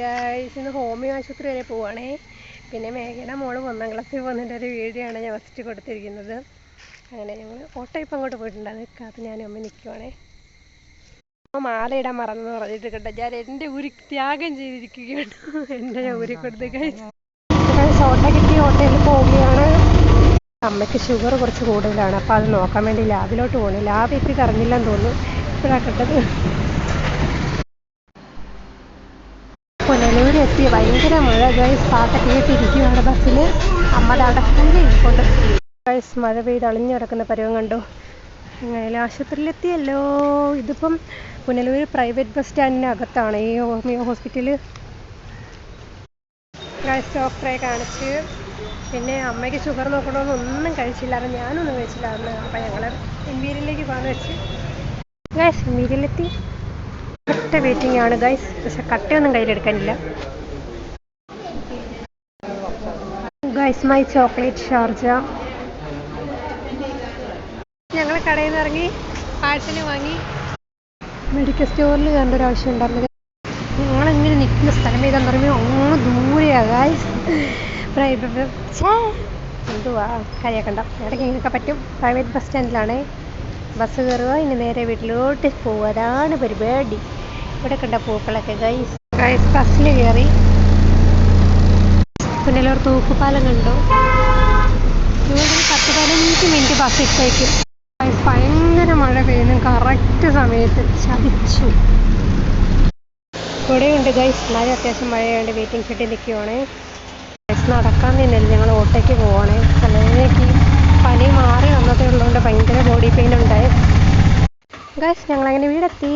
Guys ഇന്ന് homeo ആശുപത്രി വരെ പോവാണേ. പിന്നെ മേഘയുടെ മോൾ ഒന്നാം ക്ലാസ്സിൽ പോകുന്നതിന്റെ ഒരു വീഡിയോ ആണ് ഞാൻ ഫസ്റ്റ് കൊടുത്തിരിക്കുന്നത്. അങ്ങനെ ഞങ്ങൾ ഓട്ടോ ഇപ്പം അങ്ങോട്ട് പോയിട്ടുണ്ടായിരുന്നു കാത്ത് ഞാൻ അമ്മ നിൽക്കുവാണേ മാല ഇടാൻ മറന്നു പറഞ്ഞിട്ട് കേട്ടോ. ഞാൻ എന്റെ ഊരി ത്യാഗം ചെയ്തിരിക്കുകയാണ്. എന്റെ ഞാൻ ഊരി കൊടുത്ത് ഗൈസ് ഓട്ടോ കിട്ടി ഓട്ടോയിൽ പോവുകയാണ്. അമ്മയ്ക്ക് ഷുഗർ കുറച്ച് കൂടുതലാണ്. അപ്പോൾ അത് നോക്കാൻ വേണ്ടി ലാബിലോട്ട് പോകണം ലാബ് ഇപ്പം കറങ്ങില്ലെന്ന് തോന്നുന്നു. ഇപ്പോഴാണ് കണ്ടത് പുനലൂർ എത്തി ഭയങ്കര മഴ. ഗൈസ് പാട്ടൊക്കെ കേട്ടിരിക്കുകയാണ് ബസ്സിൽ അമ്മ അവിടെ ഇരിപ്പുണ്ട്. ഗൈസ് മഴ പെയ്ത് അളിഞ്ഞു കിടക്കുന്ന പരുവം കണ്ടു. അങ്ങനെ ആശുപത്രിയിലെത്തിയല്ലോ. ഇതിപ്പം പുനലൂർ പ്രൈവറ്റ് ബസ് സ്റ്റാൻഡിനകത്താണ്. ഈ ഹോമിയോ ഹോസ്പിറ്റൽ ഗൈസ് ഡോക്ടറെ കാണിച്ച്. പിന്നെ അമ്മയ്ക്ക് ഷുഗർ നോക്കണമെന്ന് ഒന്നും കഴിച്ചില്ലായിരുന്നു. ഞാനൊന്നും കഴിച്ചില്ലായിരുന്നു. അപ്പം ഞങ്ങൾ ഇമ്പീരിയലിലേക്ക് പോകാമെന്ന് വെച്ച്. ഗൈസ് ഇമ്പീരിയലെത്തി ഒറ്റ വെയിറ്റിംഗ് ആണ് ഗൈസ് പക്ഷെ കട്ടയൊന്നും കയ്യിലെടുക്കാനില്ല. Guys my chocolate Sharjah. ഞങ്ങൾ കടയിൽ നിന്ന് ഇറങ്ങി പാഴ്സൽ വാങ്ങി. മെഡിക്കൽ സ്റ്റോറിൽ കണ്ട ആവശ്യം ഉണ്ടായിരുന്നു. ഞങ്ങളിങ്ങനെ നിൽക്കുന്ന സ്ഥലം ഏതാന്ന് പറയുമ്പോൾ ഒന്ന് ദൂരെയാണ് ഗൈസ് എന്തുവാ? കരിയാക്കണ്ട ഇടയ്ക്ക് ഇങ്ങനെയൊക്കെ പറ്റും. പ്രൈവറ്റ് ബസ് സ്റ്റാൻഡിലാണേ ബസ് കയറുക ഇനി നേരെ വീട്ടിലോട്ട് പോകാനാണ് പരിപാടി. ഇവിടെ കണ്ട പൂക്കളൊക്കെ. ഗൈസ് ഗൈസ് ബസ്സിൽ കയറി പുനലൂർ തൂക്കുപാലം കണ്ടു. ഇവിടെ പത്ത് പതിനഞ്ച് മിനിറ്റ് ബസ് ഇട്ടേക്കും. ഗൈസ് ഭയങ്കര മഴ പെയ്യുന്നു. കറക്റ്റ് സമയത്ത് ചതിച്ചു. ഇവിടെയുണ്ട് ഗൈസ് എന്നാലും അത്യാവശ്യം മഴയുണ്ട് വെയിറ്റിംഗ് ഷെഡിൽ നിൽക്കുവാണേ ഗൈസ് നടക്കാൻ നിന്നല്ല ഞങ്ങൾ ഓട്ടോയ്ക്ക് പോവാണേ. എനിക്ക് പനി മാറി വന്നതേ ഉള്ളതുകൊണ്ട് ഭയങ്കര ബോഡി പെയിൻ ഉണ്ടായി. ഗൈസ് ഞങ്ങളങ്ങനെ വീടെത്തി.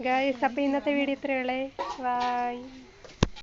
ഗൈസ് അപ്പൊ ഇന്നത്തെ വീഡിയോ ഇത്രയുള്ളേ ബൈ